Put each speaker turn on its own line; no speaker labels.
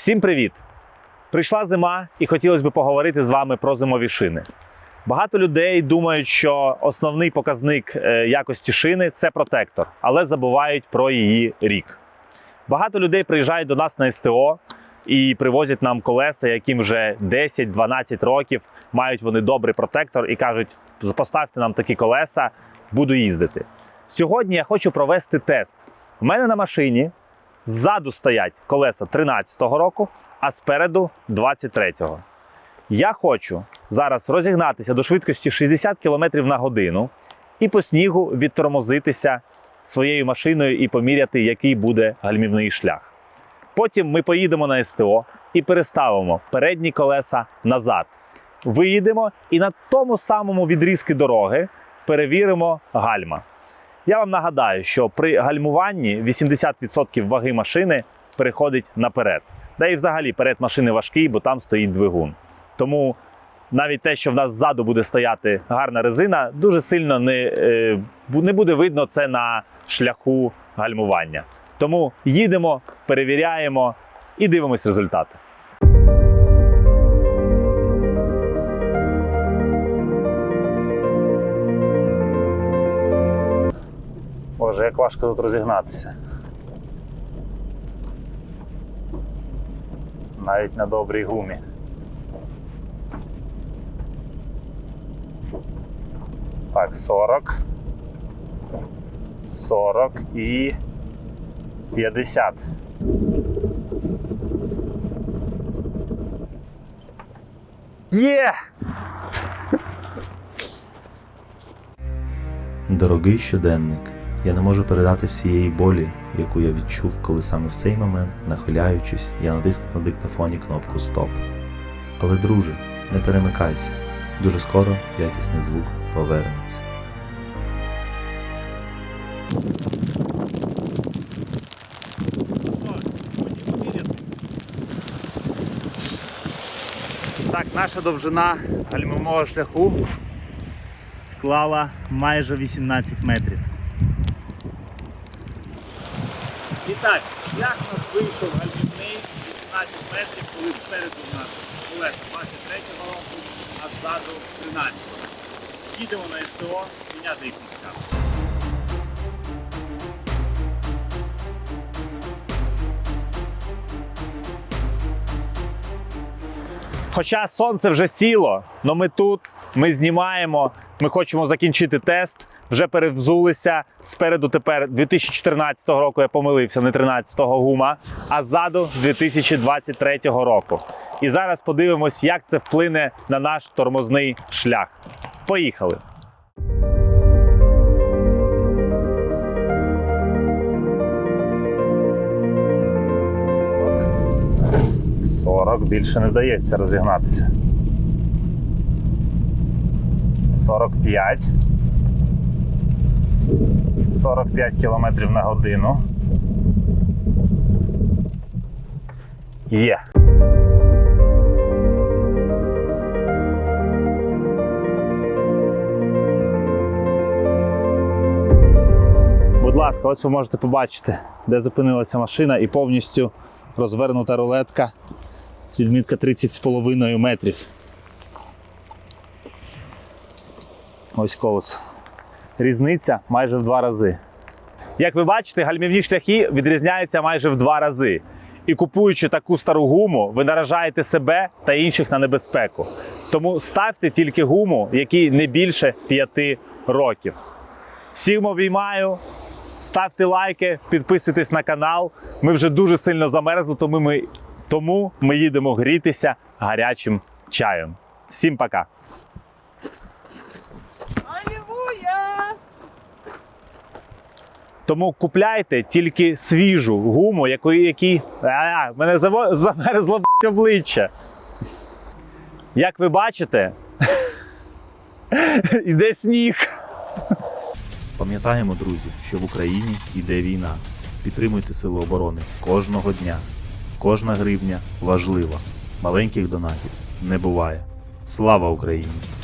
Всім привіт! Прийшла зима і хотілося б поговорити з вами про зимові шини. Багато людей думають, що основний показник е, якості шини це протектор, але забувають про її рік. Багато людей приїжджають до нас на СТО і привозять нам колеса, яким вже 10-12 років мають вони добрий протектор і кажуть: поставте нам такі колеса, буду їздити. Сьогодні я хочу провести тест. У мене на машині ззаду стоять колеса 13-го року, а спереду 23-го. Я хочу зараз розігнатися до швидкості 60 км на годину і по снігу відтормозитися своєю машиною і поміряти, який буде гальмівний шлях. Потім ми поїдемо на СТО і переставимо передні колеса назад. Виїдемо і на тому самому відрізку дороги перевіримо гальма. Я вам нагадаю, що при гальмуванні 80% ваги машини переходить наперед. Да і взагалі перед машини важкий, бо там стоїть двигун. Тому навіть те, що в нас ззаду буде стояти гарна резина, дуже сильно не, е, не буде видно це на шляху гальмування. Тому їдемо, перевіряємо і дивимось результати. Боже, як важко тут розігнатися. Навіть на добрій гумі. Так, 40. 40 і 50. Є!
Дорогий щоденник, я не можу передати всієї болі, яку я відчув, коли саме в цей момент, нахиляючись, я натиснув на диктофоні кнопку Стоп. Але, друже, не перемикайся. Дуже скоро якісний звук повернеться.
Так, наша довжина гальмового шляху склала майже 18 метрів. І так, шлях у нас вийшов гальмівний 18 метрів, коли спереду у нас колеса 23-го року, а ззаду 13-го. Їдемо на СТО міняти їх місця. Хоча сонце вже сіло, але ми тут, ми знімаємо, ми хочемо закінчити тест. Вже перевзулися. Спереду тепер 2014 року я помилився, не 13-го гума, а ззаду 2023 року. І зараз подивимось, як це вплине на наш тормозний шлях. Поїхали! Сорок більше не вдається розігнатися. 45. 45 км на годину. Є. Будь ласка, ось ви можете побачити, де зупинилася машина і повністю розвернута рулетка. Відмітка 30,5 метрів. Ось колесо. Різниця майже в два рази. Як ви бачите, гальмівні шляхи відрізняються майже в два рази. І купуючи таку стару гуму, ви наражаєте себе та інших на небезпеку. Тому ставте тільки гуму, якій не більше 5 років. Всім обіймаю. Ставте лайки, підписуйтесь на канал. Ми вже дуже сильно замерзли, тому ми, тому ми їдемо грітися гарячим чаєм. Всім пока! Тому купляйте тільки свіжу гуму, якої які. А, мене замерзло обличчя. Як ви бачите, іде сніг.
Пам'ятаємо, друзі, що в Україні йде війна. Підтримуйте сили оборони кожного дня. Кожна гривня важлива. Маленьких донатів не буває. Слава Україні!